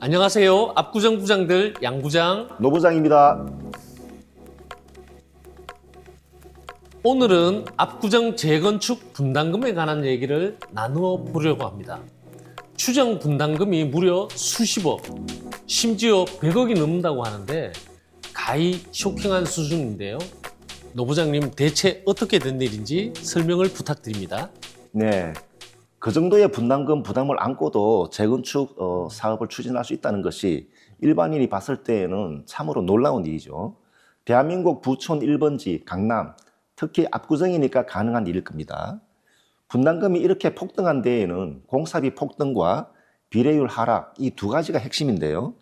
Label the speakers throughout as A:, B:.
A: 안녕하세요. 압구정 부장들 양부장.
B: 노부장입니다.
A: 오늘은 압구정 재건축 분담금에 관한 얘기를 나누어 보려고 합니다. 추정 분담금이 무려 수십억, 심지어 100억이 넘는다고 하는데 가히 쇼킹한 수준인데요. 노 부장님 대체 어떻게 된 일인지 설명을 부탁드립니다.
B: 네. 그 정도의 분담금 부담을 안고도 재건축 어, 사업을 추진할 수 있다는 것이 일반인이 봤을 때에는 참으로 놀라운 일이죠. 대한민국 부촌 1번지 강남, 특히 압구정이니까 가능한 일일 겁니다. 분담금이 이렇게 폭등한 데에는 공사비 폭등과 비례율 하락 이 두 가지가 핵심인데요.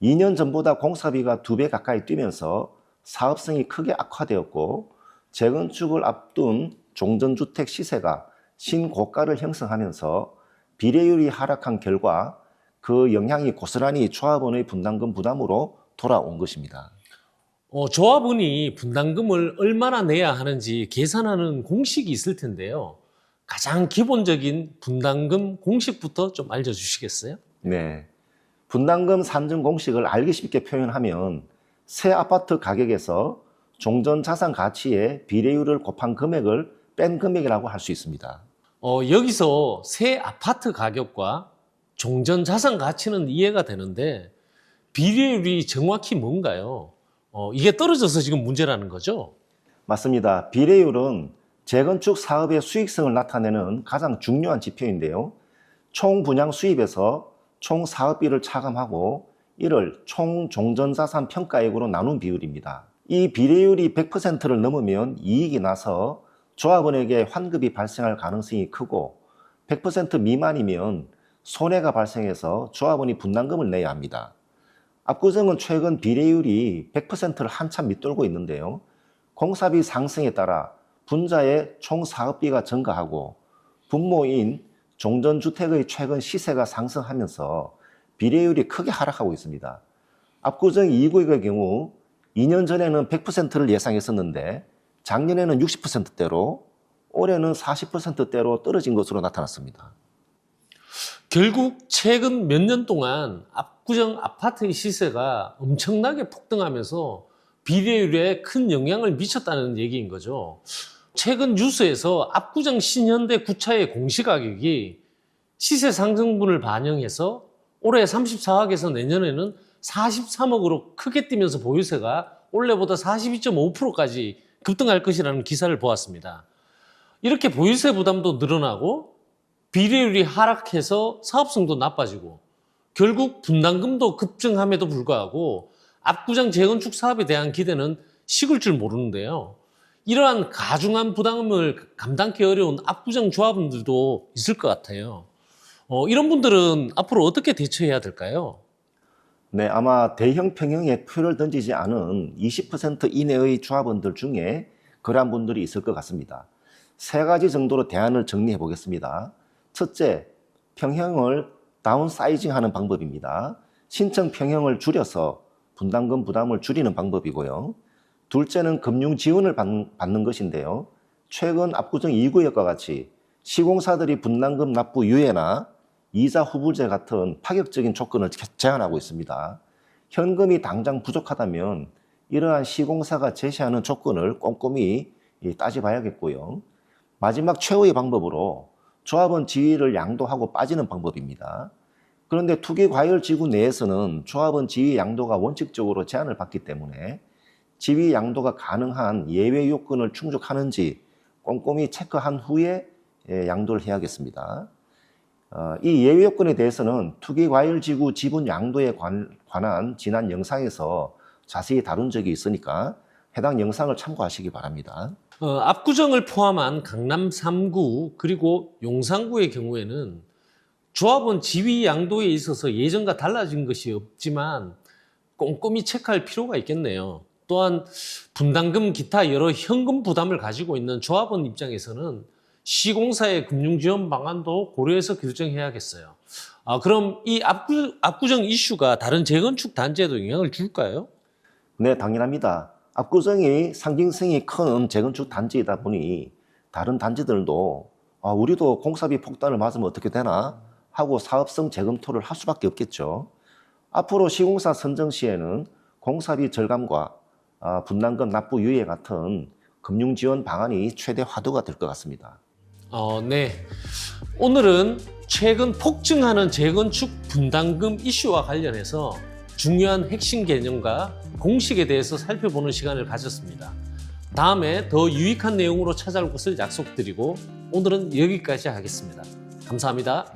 B: 2년 전보다 공사비가 두 배 가까이 뛰면서 사업성이 크게 악화되었고 재건축을 앞둔 종전주택 시세가 신고가를 형성하면서 비례율이 하락한 결과 그 영향이 고스란히 조합원의 분담금 부담으로 돌아온 것입니다.
A: 어, 조합원이 분담금을 얼마나 내야 하는지 계산하는 공식이 있을 텐데요. 가장 기본적인 분담금 공식부터 좀 알려주시겠어요?
B: 네. 분담금 산정 공식을 알기 쉽게 표현하면 새 아파트 가격에서 종전 자산 가치의 비례율을 곱한 금액을 뺀 금액이라고 할 수 있습니다.
A: 어, 여기서 새 아파트 가격과 종전 자산 가치는 이해가 되는데 비례율이 정확히 뭔가요? 어, 이게 떨어져서 지금 문제라는 거죠?
B: 맞습니다. 비례율은 재건축 사업의 수익성을 나타내는 가장 중요한 지표인데요. 총 분양 수입에서 총 사업비를 차감하고 이를 총 종전자산 평가액으로 나눈 비율입니다. 이 비례율이 100%를 넘으면 이익이 나서 조합원에게 환급이 발생할 가능성이 크고 100% 미만이면 손해가 발생해서 조합원이 분담금을 내야 합니다. 압구정은 최근 비례율이 100%를 한참 밑돌고 있는데요. 공사비 상승에 따라 분자의 총 사업비가 증가하고 분모인 종전주택의 최근 시세가 상승하면서 비례율이 크게 하락하고 있습니다. 압구정 2구역의 경우 2년 전에는 100%를 예상했었는데 작년에는 60%대로 올해는 40%대로 떨어진 것으로 나타났습니다.
A: 결국 최근 몇 년 동안 압구정 아파트의 시세가 엄청나게 폭등하면서 비례율에 큰 영향을 미쳤다는 얘기인 거죠. 최근 뉴스에서 압구정 신현대 구차의 공시가격이 시세 상승분을 반영해서 올해 34억에서 내년에는 43억으로 크게 뛰면서 보유세가 올해보다 42.5%까지 급등할 것이라는 기사를 보았습니다. 이렇게 보유세 부담도 늘어나고 비례율이 하락해서 사업성도 나빠지고 결국 분담금도 급증함에도 불구하고 압구정 재건축 사업에 대한 기대는 식을 줄 모르는데요. 이러한 가중한 부담을 감당하기 어려운 압구정 조합원들도 있을 것 같아요. 어, 이런 분들은 앞으로 어떻게 대처해야 될까요?
B: 네, 아마 대형 평형에 표를 던지지 않은 20% 이내의 조합원들 중에 그러한 분들이 있을 것 같습니다. 세 가지 정도로 대안을 정리해 보겠습니다. 첫째, 평형을 다운사이징 하는 방법입니다. 신청 평형을 줄여서 분담금 부담을 줄이는 방법이고요. 둘째는 금융 지원을 받는, 것인데요. 최근 압구정 2구역과 같이 시공사들이 분담금 납부 유예나 이자 후불제 같은 파격적인 조건을 제- 제한하고 있습니다. 현금이 당장 부족하다면 이러한 시공사가 제시하는 조건을 꼼꼼히 이, 따져봐야겠고요. 마지막 최후의 방법으로 조합원 지위를 양도하고 빠지는 방법입니다. 그런데 투기 과열 지구 내에서는 조합원 지위 양도가 원칙적으로 제한을 받기 때문에 지위 양도가 가능한 예외 요건을 충족하는지 꼼꼼히 체크한 후에 예, 양도를 해야겠습니다. 어, 이 예외 요건에 대해서는 투기과열지구 지분 양도에 관, 관한 지난 영상에서 자세히 다룬 적이 있으니까 해당 영상을 참고하시기 바랍니다.
A: 어, 압구정을 포함한 강남 3구 그리고 용산구의 경우에는 조합원 지위 양도에 있어서 예전과 달라진 것이 없지만 꼼꼼히 체크할 필요가 있겠네요. 또한 분담금 기타 여러 현금 부담을 가지고 있는 조합원 입장에서는 시공사의 금융지원 방안도 고려해서 결정해야겠어요. 아, 그럼 이 압구, 압구정 이슈가 다른 재건축 단지에도 영향을 줄까요?
B: 네, 당연합니다. 압구정이 상징성이 큰 재건축 단지이다 보니 다른 단지들도 아, 우리도 공사비 폭탄을 맞으면 어떻게 되나 하고 사업성 재검토를 할 수밖에 없겠죠. 앞으로 시공사 선정 시에는 공사비 절감과 아, 분담금 납부 유예 같은 금융 지원 방안이 최대 화두가 될 것 같습니다.
A: 어, 네. 오늘은 최근 폭증하는 재건축 분담금 이슈와 관련해서 중요한 핵심 개념과 공식에 대해서 살펴보는 시간을 가졌습니다. 다음에 더 유익한 내용으로 찾아올 것을 약속드리고 오늘은 여기까지 하겠습니다. 감사합니다.